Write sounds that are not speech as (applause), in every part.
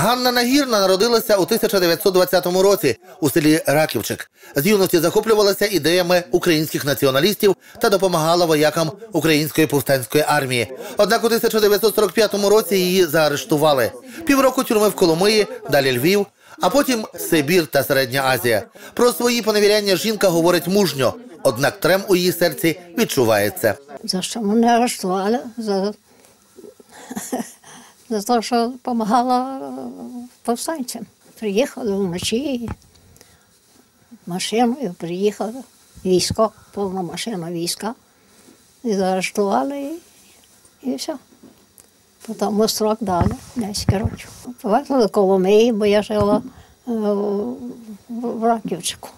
Ганна Нагірна народилася у 1920 році у селі Раківчик. З юності захоплювалася ідеями українських націоналістів та допомагала воякам української повстанської армії. Однак у 1945 році її заарештували. Півроку тюрми в Коломиї, далі Львів, а потім Сибір та Середня Азія. Про свої поневіряння жінка говорить мужньо, однак трем у її серці відчувається. За що мене арештували? За, за те, що допомагала повстанцям. Приїхали вночі машиною, приїхали, військо, повна машина війська. І заарештували і, і все. Потім строк дали 10 років. Повезли Коломиї, бо я жила е, в Раківчику.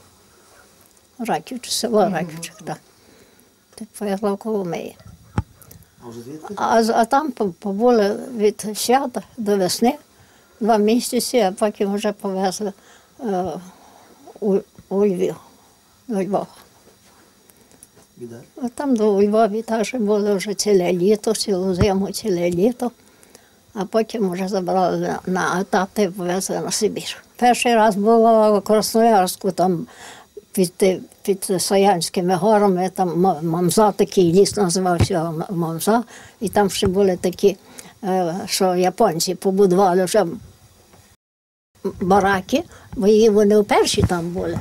Раківчик, село Раківчик, так. Так повезла в Коломиї. А, з- а там побули від свята до весни два місяці, а потім вже повезли е, у, у Львів, до Львова. А там до Львові теж були вже ціле літо, цілу зиму, ціле літо. А потім вже забрали на, на етап і повезли на Сибір. Перший раз було в Красноярську, там під, під Саянськими горами, там Мамза, такий ліс називався Мамза, і там ще були такі, е, що японці побудували вже бараки, бо її вони вперше там були.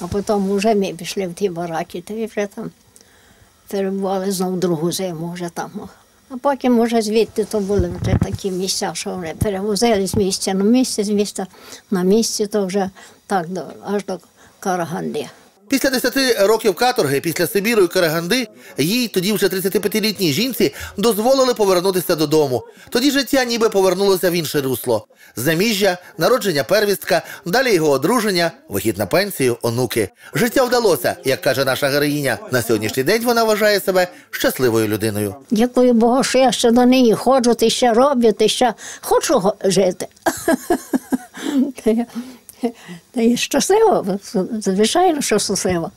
А потім вже ми пішли в ті бараки, та вже там перебували знову другу зиму вже там. А потім вже звідти то були вже такі місця, що вони перевозили з місця на місце, з міста на місці, то вже так до, аж до Караганди. Після 10 років каторги, після Сибіру і Караганди, їй, тоді вже 35-літній жінці, дозволили повернутися додому. Тоді життя ніби повернулося в інше русло. Заміжжя, народження первістка, далі його одруження, вихід на пенсію, онуки. Життя вдалося, як каже наша героїня. На сьогоднішній день вона вважає себе щасливою людиною. Дякую Богу, що я ще до неї ходжу, ти ще роблю, ти ще хочу жити. (laughs) Та й щасливо, звичайно, що щаслива.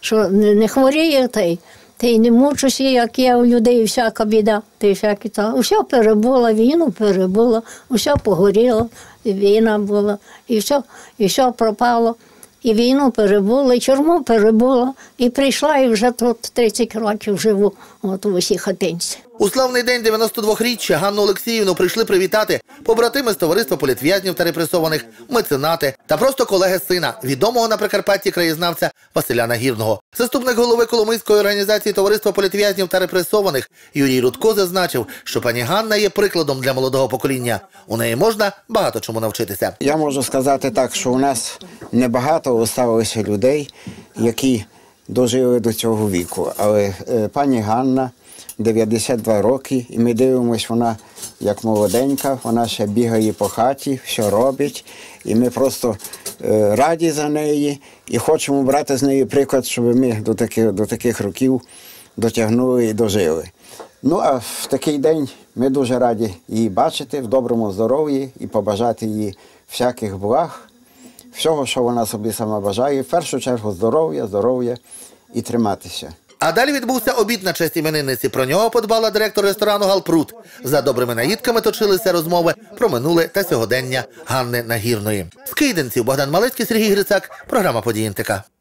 Що не, хворію, та й, та й не мучуся, як є у людей всяка біда. Та й всякі та. Усе перебула, війну перебула, усе погоріло, війна була, і все, і все пропало. І війну перебула, і тюрму перебула, і прийшла, і вже тут 30 років живу от у усій хатинці. У славний день 92-річчя Ганну Олексіївну прийшли привітати побратими з товариства політв'язнів та репресованих, меценати та просто колеги сина, відомого на Прикарпатті краєзнавця Василя Нагірного. Заступник голови Коломийської організації товариства політв'язнів та репресованих Юрій Рудко зазначив, що пані Ганна є прикладом для молодого покоління. У неї можна багато чому навчитися. Я можу сказати так, що у нас небагато залишилося людей, які дожили до цього віку. Але е, пані Ганна 92 роки, і ми дивимося, вона як молоденька, вона ще бігає по хаті, все робить. І ми просто е, раді за неї і хочемо брати з неї приклад, щоб ми до таких, до таких років дотягнули і дожили. Ну а в такий день ми дуже раді її бачити в доброму здоров'ї і побажати їй всяких благ, всього, що вона собі сама бажає. В першу чергу здоров'я, здоров'я і триматися. А далі відбувся обід на честь іменинниці. Про нього подбала директор ресторану Галпрут. За добрими наїдками точилися розмови про минуле та сьогодення Ганни Нагірної. З Кийденців Богдан Малецький, Сергій Грицак. Програма «Події НТК».